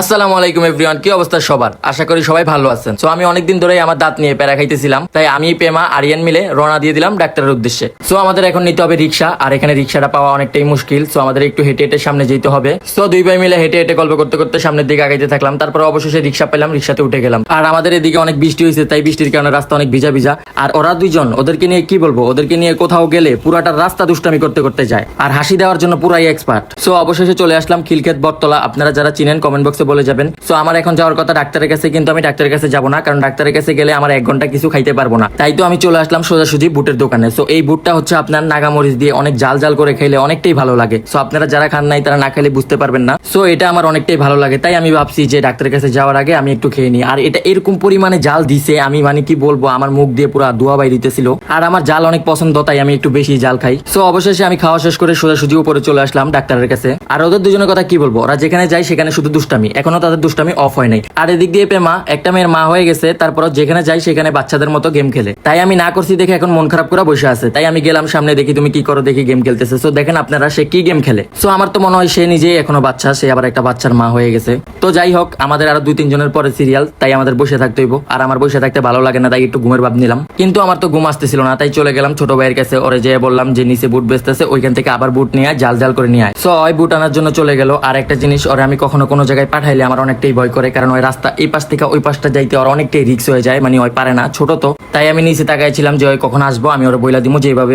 আসসালামু আলাইকুম এভরিওয়ান কি অবস্থা সবার? আশা করি সবাই ভালো আছেন। সো আমি অনেকদিন ধরেই আমার দাঁত নিয়ে প্যারা খাইতেছিলাম। তাই আমি, পেমা, আরিয়ান মিলে রওনা দিয়ে দিলাম ডাক্তারের উদ্দেশ্যে। সো আমাদের এখন নিতে হবে রিক্সা আর এখানে রিক্সাটা পাওয়া অনেকটাই মুশকিল। সো আমাদের একটু হেঁটে হেঁটে সামনে যেতে হবে। সো দুই ভাই মিলে হেঁটে হেঁটে গল্প করতে করতে সামনের দিকে আগাইতে থাকলাম। তারপর অবশেষে রিক্সা পেলাম রিক্সাতে উঠে গেলাম। আর আমাদের এদিকে অনেক বৃষ্টি হয়েছে, তাই বৃষ্টির কারণে রাস্তা অনেক ভিজা ভিজা আর ওরা দুইজন, ওদেরকে নিয়ে কি বলব? ওদেরকে নিয়ে কোথাও গেলে পুরাটা রাস্তা দুষ্টামি করতে করতে যায়। আর হাসি দেওয়ার জন্য পুরাই এক্সপার্ট। সো অবশেষে চলে আসলাম খিলক্ষেত, বটতলা। আপনারা যারা চিনেন কমেন্ট বক্সে বলে যাবেন। সো আমার এখন যাওয়ার কথা ডাক্তারের কাছে, কিন্তু আমি ডাক্তারের কাছে যাব না, কারণ ডাক্তারের কাছে গেলে আমার এক ঘণ্টা কিছু খাইতে পারব না। তাই তো আমি চলে আসলাম সোজাসুজি বুটের দোকানে। সো এই বুটটা হচ্ছে আপনার নাগামরিচ দিয়ে অনেক জাল জাল করে খেলে অনেকটাই ভালো লাগে। সো আপনারা যারা খান নাই, তারা না খেলে বুঝতে পারবেন না। সো এটা আমার অনেকটাই ভালো লাগে। তাই আমি ভাবছি যে ডাক্তারের কাছে যাওয়ার আগে আমি একটু খেয়ে নিই। আর এটা এরকম পরিমাণে জাল দিছে, আমি মানে কি বলব, আমার মুখ দিয়ে পুরো দোয়া বাই দিতেছিল। আর আমার জাল অনেক পছন্দ, তাই আমি একটু বেশি জাল খাই। সো অবশেষে আমি খাওয়া শেষ করে সোজাসুজি উপরে চলে আসলাম ডাক্তারের কাছে। আর ওদের দুজনের কথা কি বলব? ওরা যেখানে যায়, সেখানে শুধু দুষ্টামি। এখনও তাদের দুষ্টামি অফ হয় নাই। আর এদিক দিয়ে পেমা, একটা মেয়ের মা হয়ে গেছে তারপর যেখানে যাই সেখানে বাচ্চাদের মতো গেম খেলে। তাই আমি না করছি দেখে এখন মন খারাপ করে বসে আছে। তাই আমি গেলাম সামনে দেখি তুমি কি করো, দেখি গেম খেলতেছে। সো দেখেন আপনারা সে কি গেম খেলে। সো আমার তো মনে হয় সে নিজেই এখনও বাচ্চা, সে আবার একটা বাচ্চার মা হয়ে গেছে। তো যাই হোক, আমাদের আরও দুই তিনজনের পরে সিরিয়াল তাই আমাদের বসে থাকতে হইব। আর আমার বসে থাকতে ভালো লাগে না, তাই একটু ঘুমের ভাব নিলাম। কিন্তু আমার তো ঘুম আসতেছিল না, তাই চলে গেলাম ছোট ভাইয়ের কাছে। ওরে যেয়ে বললাম যে, নিচে বুট বেচতেছে, ওইখান থেকে আবার বুট নিয়ে জাল জাল করে নিয়ে আয়। সো ওই বুট আনার জন্য চলে গেল। আর একটা জিনিস, ওরে আমি কখনো কোনো জায়গায় পাঠাইলে আমার অনেকটাই ভয় করে, কারণ ওই রাস্তা এই পাশ থেকে ওই পাশটা যাইতে ওর অনেকটাই রিক্স হয়ে যায় মানে ওই পারে না, ছোট তো। তাই আমি নিচে তাকাইছিলাম যে ওই কখন আসব, আমি ওর বইলা দিমু যে এইভাবে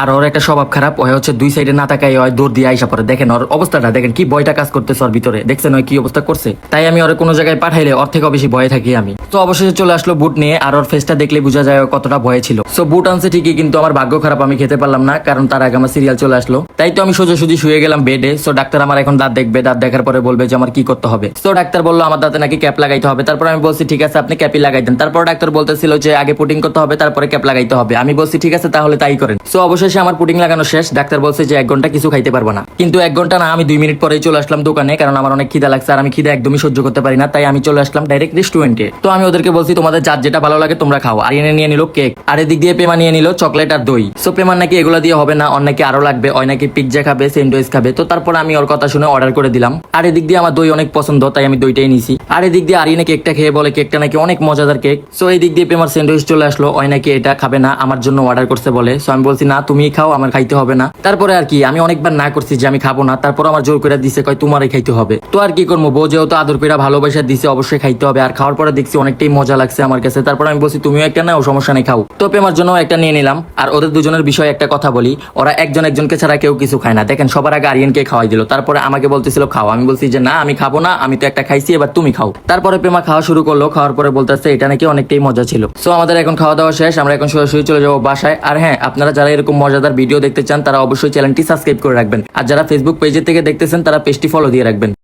আর ওর একটা স্বভাব খারাপ, ওই হচ্ছে দুই সাইডে না তাকাই ওই দৌড় দিয়ে আইসা পরে দেখেন ওর অবস্থাটা, দেখেন কি ভয়টা কাজ করতেছে ওর ভিতরে। দেখছেন ওই কি অবস্থা করছে? তাই আমি ওর কোনো জায়গায় পাঠাইলে ওর থেকেও বেশি ভয়ে থাকি আমি। তো অবশেষে চলে আসলো বুট নিয়ে, আর ওর ফেসটা দেখলে বোঝা যায় কতটা ভয়ে ছিল। সো বুট আনছে ঠিকই, কিন্তু আমার ভাগ্য খারাপ, আমি খেতে পারলাম না, কারণ তার আগে আমার সিরিয়াল চলে আসলো। তাই তো আমি সোজাসুজি শুয়ে গেলাম বেডে সো ডাক্তার আমার এখন দাঁত দেখবে, দাঁত দেখার পরে বলবে যে আমার কি করতে হবে। সো ডাক্তার বলল, আমার দাঁতে নাকি ক্যাপ লাগাইতে হবে। তারপর আমি বলছি, ঠিক আছে, আপনি ক্যাপই লাগাই দেন। তারপর ডাক্তার বলতেছিল যে, আগে পুটিং করতে হবে, তারপরে ক্যাপ লাগাইতে হবে। আমি বলছি, ঠিক আছে, তাহলে তাই করেন। সো অবশেষে আমার পুটিং লাগানো শেষ। ডাক্তার বলছে যে, এক ঘণ্টা কিছু খাইতে পারব না। কিন্তু এক ঘণ্টা না, আমি দুই মিনিট পরেই চলে আসলাম দোকানে, কারণ আমার অনেক খিদা লাগছে, আর আমি খিদা একদমই সহ্য করতে পারি না, তাই আমি চলে আসলাম ডাইরেক্ট রেস্টুরেন্টে তো আমি ওদেরকে বলছি, তোমাদের যার যেটা ভালো লাগে, তোমরা খাও। আর এনে নিয়ে নিল কেক আর এদিক দিয়ে পেমা নিয়ে নিল চকলেট আর দই। সো পেমার নাকি এগুলো দিয়ে হবে না অনেকে আরও লাগবে ওই নাকি পিৎজা খাবে স্যান্ডউইচ খাবে। তো তারপর আমি ওর কথা শুনে অর্ডার করে দিলাম। আর এদিক দিয়ে আমার দই অনেক পছন্দ তাই আমি দুইটাই নিছি। আর এদিক দিয়ে আরিনে কেকটা খেয়ে বলে, কেকটা নাকি অনেক মজাদার কেক। সো এই দিক দিয়ে পেমার স্যান্ডউইচ চলে আসলো। ওই নাকি এটা খাবে না, আমার জন্য অর্ডার করছে, বলে। সো আমি বলছি, না তুমি খাও, আমার খাইতে হবে না। তারপরে আর কি, আমি অনেকবার না করছি যে আমি খাব না, তারপর আমার জোর করে দিছে, কয়, তোমারই খাইতে হবে। তো আর কি করব, বউ যেহেতু আদর করে ভালোবাসা দিছে, অবশ্যই খাইতে হবে। আর খাওয়ার পরে দেখছি অনেকটাই মজা লাগছে আমার কাছে। তারপর আমি বলছি, তুমিও একটা নাও, সমস্যা নেই, খাও। তো পেমার জন্য একটা নিয়ে নিলাম। আর ওদের দুজনের বিষয়ে একটা কথা বলি, ওরা একজন একজনকে ছাড়া কেউ কিছু খায় না। দেখেন, সবার আগে আরিয়ানকে খাওয়াই দিল। তারপরে আমাকে বলতেছিল, খাও। আমি বলছি যে, না, আমি খাব না, আমি তো একটা খাইছি, এবার তুমি খাও। তারপরে প্রেমা খাওয়া শুরু করল, খাওয়ার পরে বলতেছে, এটা নাকি অনেকটাই মজা ছিল। সো আমাদের এখন খাওয়া দাওয়া শেষ, আমরা এখন সরাসরি চলে যাব বাসায়। আর হ্যাঁ আপনারা যারা এরকম মজাদার ভিডিও দেখতে চান, তারা অবশ্যই চ্যানেলটি সাবস্ক্রাইব করে রাখবেন। আর যারা ফেসবুক পেজের থেকে দেখতেছেন, তারা পেজটি ফলো দিয়ে রাখবেন।